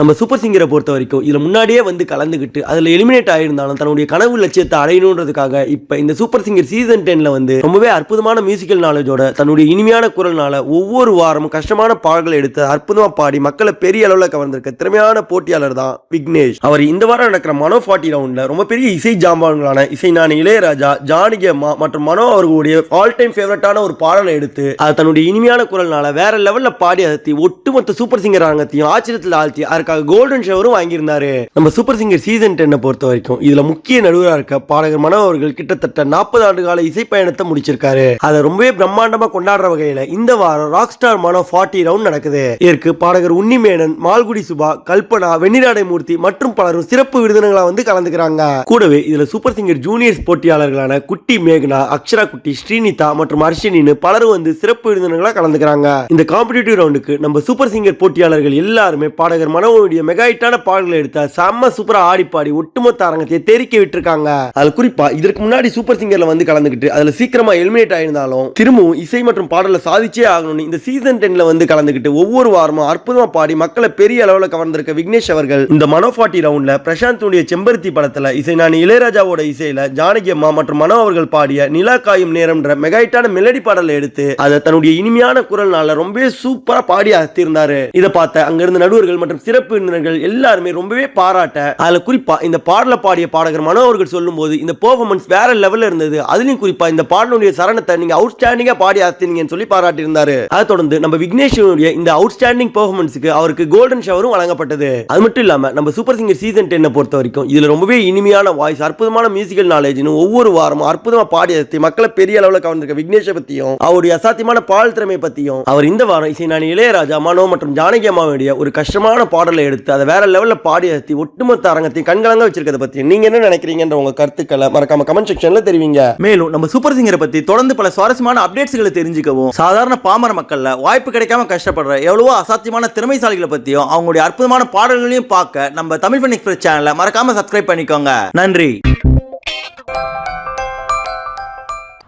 நம்ம சூப்பர் சிங்கரை பொறுத்த வரைக்கும் இதில் முன்னாடியே வந்து கலந்துக்கிட்டு அதில் எலிமினேட் ஆகியிருந்தாலும் தன்னுடைய கனவு லட்சியத்தை அடையணுன்றதுக்காக இப்போ இந்த சூப்பர் சிங்கர் சீசன் டெனில் வந்து ரொம்பவே அற்புதமான மியூசிக்கல் நாலேஜோட தன்னுடைய இனிமையான குரல்னால ஒவ்வொரு வாரமும் கஷ்டமான பாடல்களை எடுத்து அற்புதமாக பாடி மக்களை பெரிய அளவில் கவர்ந்திருக்க திறமையான போட்டியாளர் தான் விக்னேஷ். அவர் இந்த வாரம் நடக்கிற மனோ ஃபார்ட்டி ரவுண்டில் ரொம்ப பெரிய இசை ஜாம்பான்களான இசைஞானி இளையராஜா ஜானகி அம்மா மற்றும் மனோ அவர்களுடைய ஆல் டைம் ஃபேவரட்டான ஒரு பாடலை எடுத்து அது தன்னுடைய இனிமையான குரல்னால வேற லெவலில் பாடி அகத்தி ஒட்டுமொத்த சூப்பர் சிங்கர் அரங்கத்தையும் ஆச்சரியத்தில் ஆழ்த்தி அதற்காக கோல்டன் ஷவரும் வாங்கியிருந்தாரு. நம்ம சூப்பர் சிங்கர் சீசன் டென்னை பொறுத்த வரைக்கும். இதுல முக்கிய நடுவராக இருக்க பாடகர் மனோ அவர்கள் கிட்டத்தட்ட நாற்பது ஆண்டு கால இசை பயணத்தை முடிச்சிருக்காரு. அதை ரொம்பவே பிரம்மாண்டமா கொண்டாடுற வகையில இந்த வாரம் rock star Mano forty round நடக்குது. இதற்கு பாடகர் உன்னிமேனன் மால்குடி சுபா கல்பனா வெண்ணிராடை மூர்த்தி மற்றும் பலரும் சிறப்பு விருதுகளா வந்து கலந்துக்கிறாங்க. கூடவே இதுல சூப்பர் சிங்கர் ஜூனியர்ஸ் போட்டியாளர்களான குட்டி மேகனா அக்ஷரா குட்டி ஸ்ரீனிதா மற்றும் அர்ஷினின்னு பலரும் வந்து சிறப்பு விருந்தினர்களா கலந்துக்கிறாங்க. இந்த காம்படிட்டிவ் ரவுண்டுக்கு நம்ம சூப்பர் சிங்கர் போட்டியாளர்கள் எல்லாருமே பாடகர் அப்பாவுடைய மெகா ஹிட்டான பாடல்களை எடுத்த செம்ம சூப்பரா ஆடி பாடி ஒட்டுமொத்த அரங்கத்தை தெரிக்க விட்டுருக்காங்க. அதுல குறிப்பா இதற்கு முன்னாடி சூப்பர் சிங்கர்ல வந்து கலந்துக்கிட்டு அதுல சீக்கிரமா எலிமினேட் ஆயிருந்தாலும் திரும்பவும் இசை மற்றும் பாடலை சாதிச்சே ஆகணும்னு இந்த சீசன் டென்ல வந்து கலந்துக்கிட்டு ஒவ்வொரு வாரமும் அற்புதமா பாடி மக்களை பெரிய அளவில் கவர்ந்திருக்க விக்னேஷ் அவர்கள் இந்த மனோ ஃபார்ட்டி ரவுண்ட்ல பிரசாந்துடைய செம்பருத்தி படத்துல இசை நான் இளையராஜாவோட இசையில ஜானகி அம்மா மற்றும் மனோ அவர்கள் பாடிய நிலா காயும் நேரம்ன்ற மெகாயிட்டான மெலடி பாடலை எடுத்து அதை தன்னுடைய இனிமையான குரல்னால ரொம்பவே சூப்பரா பாடி அசத்திருந்தாரு. இதை பார்த்த அங்கிருந்த நடுவர்கள் மற்றும் சிறப்பு விருந்தினர்கள் எல்லாருமே ரொம்பவே பாராட்ட அதில் குறிப்பாக இந்த பாடல பாடிய பாடகர் மனோ அவர்கள் சொல்லும்போது இந்த பெர்ஃபார்மன்ஸ் வேற லெவலில் இருந்தது. அதுலயும் குறிப்பாக இந்த பாடலுடைய சரணத்தை நீங்க அவுட்ஸ்டாண்டிங்கா பாடி ஆத்தினீங்கன்னு சொல்லி பாராட்டியிருந்தாரு. அதை தொடர்ந்து நம்ம விக்னேஷனுடைய இந்த அவுட்ஸ்டாண்டிங் பெர்ஃபார்மன்ஸுக்கு அவருக்கு கோல்டன் ஷவரும் வழங்கப்பட்டது. அது மட்டும் இல்லாமல் நம்ம சூப்பர் சிங்கர் சீசன் டென்னை பொறுத்த வரைக்கும் இதில் ரொம்பவே இனிமையான வாய்ஸ் அற்புதமான மியூசிக்கல் நாலேஜ்னு ஒவ்வொரு வாரமும் அற்புதமாக பாடி அசத்தி மக்களை பெரிய அளவில் கவர்ந்திருக்க விக்னேஷை பற்றியும் அவருடைய அசாத்தியமான பால் திறமை பற்றியும் அவர் இந்த வாரம் இசை நான் இளையராஜா மனோ மற்றும் ஜானகி அம்மாவுடைய ஒரு கஷ்டமான பாடல் எடுத்து அதை வேற லெவலில் பாடி அசத்தி ஒட்டுமொத்த அரங்கத்தையும் கண்கலங்க வச்சிருக்கிறத பத்தி நீங்க என்ன நினைக்கிறீங்கன்ற உங்க கருத்துக்களை மறக்காம கமெண்ட் செக்ஷன்ல தெரிவிங்க. மேலும் நம்ம சூப்பர் சிங்கரை பத்தி தொடர்ந்து பல சுவாரஸ்யமான அப்டேட்ஸ்களை தெரிஞ்சுக்கவும் சாதாரண பாமர மக்களில் வாய்ப்பு கிடைக்காம கஷ்டப்படுற எவ்வளவோ அசாத்தியமான திறமைசாலிகளை பற்றியும் அவங்களுடைய அற்புதமான பாடல்களையும் பார்க்க நம்ம தமிழ் ஃபன் எக்ஸ்பிரஸ் சேனலை மறக்காம சப்ஸ்கிரைப் பண்ணிக்கோங்க. நன்றி.